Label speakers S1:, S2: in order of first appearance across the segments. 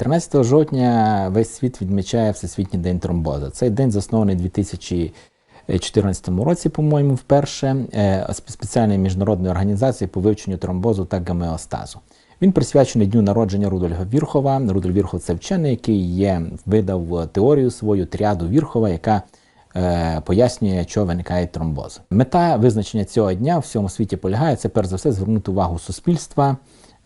S1: 13 жовтня весь світ відмічає Всесвітній день тромбозу. Цей день заснований 2014 році, по-моєму, вперше е, сп- спеціальною міжнародною організацією по вивченню тромбозу та гомеостазу. Він присвячений дню народження Рудольфа Вірхова. Рудольф Вірхов це вчений, який є, видав теорію свою тріаду Вірхова, яка е, пояснює, що виникає тромбоз. Мета визначення цього дня в всьому світі полягає це перш за все звернути увагу суспільства, е,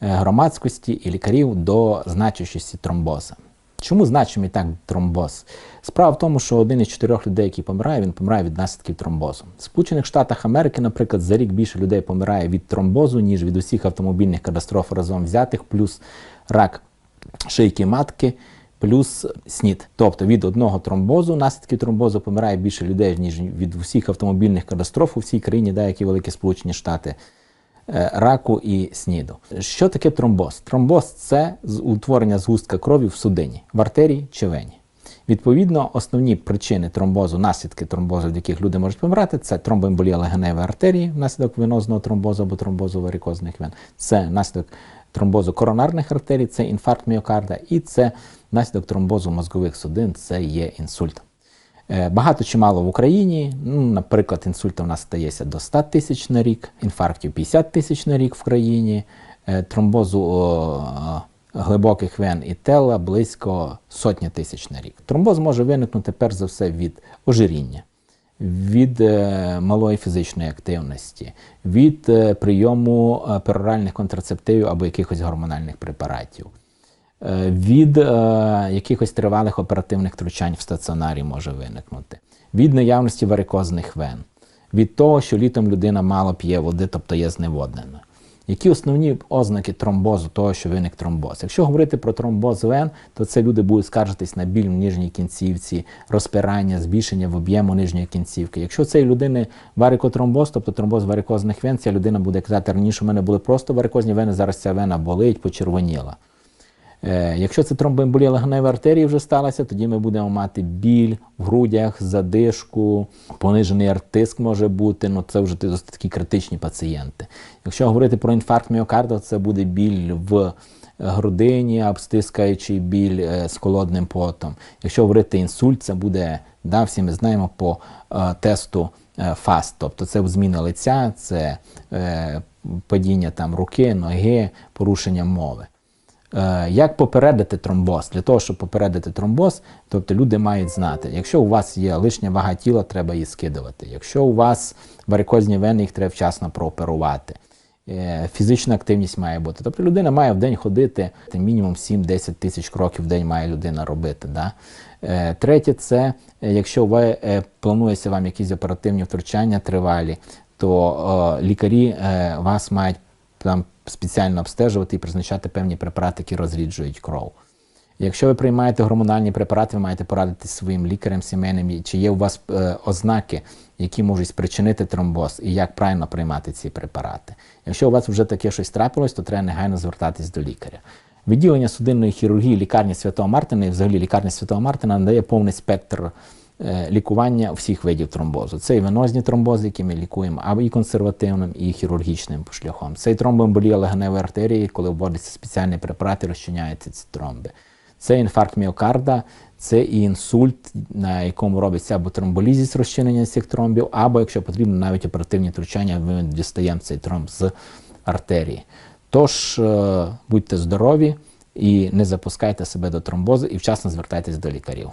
S1: громадськості і лікарів до значущості тромбоза. Чому значимий так тромбоз? Справа в тому, що один із чотирьох людей, який помирає, він помирає від наслідків тромбозу. В Сполучених Штатах Америки, наприклад, за рік більше людей помирає від тромбозу, ніж від усіх автомобільних катастроф разом взятих, плюс рак шийки матки, плюс СНІД. Тобто від одного тромбозу, наслідків тромбозу помирає більше людей, ніж від усіх автомобільних катастроф у всій країні, да, які великі Сполучені Штати е, раку і сніду. Що таке тромбоз? Тромбоз це утворення згустка крові в судині, в артерії чи вені. Відповідно, основні причини тромбозу, наслідки тромбозу, від яких люди можуть помирати, це тромбоемболія легеневої артерії внаслідок венозного тромбозу або тромбозу варикозних вен, це наслідок тромбозу коронарних артерій, це інфаркт міокарда, і це наслідок тромбозу мозгових судин, це є інсульт. Е, Багато чи мало в Україні. Ну, наприклад, інсультів у нас стається до 100 тисяч на рік, інфарктів 50 тисяч на рік в країні, е, тромбозу глибоких вен і тела близько сотні тисяч на рік. Тромбоз може виникнути перш за все від ожиріння, від е, малої фізичної активності, від прийому пероральних контрацептивів або якихось гормональних препаратів. Е, від е, якихось тривалих оперативних втручань в стаціонарі може виникнути, від наявності варикозних вен, від того, що літом людина мало п'є води, тобто є зневоднена. Які основні ознаки тромбозу, того, що виник тромбоз? Якщо говорити про тромбоз вен, то це люди будуть скаржитись на біль в нижній кінцівці, розпирання, збільшення в об'єму нижньої кінцівки. Якщо цієї людини варикотромбоз, тобто тромбоз варикозних вен, ця людина буде казати, раніше у мене були просто варикозні вени, зараз ця вена болить, почервоніла. Е, Якщо це тромбоемболія легеневої артерії вже сталася, тоді ми будемо мати біль в грудях, задишку, понижений артиск може бути. Ну це вже досить такі критичні пацієнти. Якщо говорити про інфаркт міокарда, це буде біль в грудині, обстискаючий біль е, з холодним потом. Якщо говорити інсульт, це буде, да, всі ми знаємо по е, тесту ФАСТ, тобто це зміна лиця, це падіння там руки, ноги, порушення мови. Е, Як попередити тромбоз? Для того, щоб попередити тромбоз, тобто люди мають знати, якщо у вас є лишня вага тіла, треба її скидувати. Якщо у вас варикозні вени, їх треба вчасно прооперувати. Е, Фізична активність має бути. Тобто людина має в день ходити мінімум 7-10 тисяч кроків в день має людина робити. Да? Е, Третє, це якщо ви планується вам якісь оперативні втручання тривалі, то лікарі вас мають там спеціально обстежувати і призначати певні препарати, які розріджують кров. Якщо ви приймаєте гормональні препарати, ви маєте порадитись своїм лікарем сімейним, чи є у вас е, ознаки, які можуть спричинити тромбоз, і як правильно приймати ці препарати. Якщо у вас вже таке щось трапилось, то треба негайно звертатись до лікаря. Відділення судинної хірургії лікарні Святого Мартина і взагалі лікарня Святого Мартина надає повний спектр лікування всіх видів тромбозу. Це і венозні тромбози, які ми лікуємо, або і консервативним, і хірургічним шляхом. Це і тромбоемболія легеневої артерії, коли вводяться спеціальні препарати, розчиняються ці тромби. Це інфаркт міокарда, це і інсульт, на якому робиться або тромболізіс розчинення цих тромбів, або, якщо потрібно, навіть оперативні втручання, ми дістаємо цей тромб з артерії. Тож е, будьте здорові і не запускайте себе до тромбозу і вчасно звертайтесь до лікарів.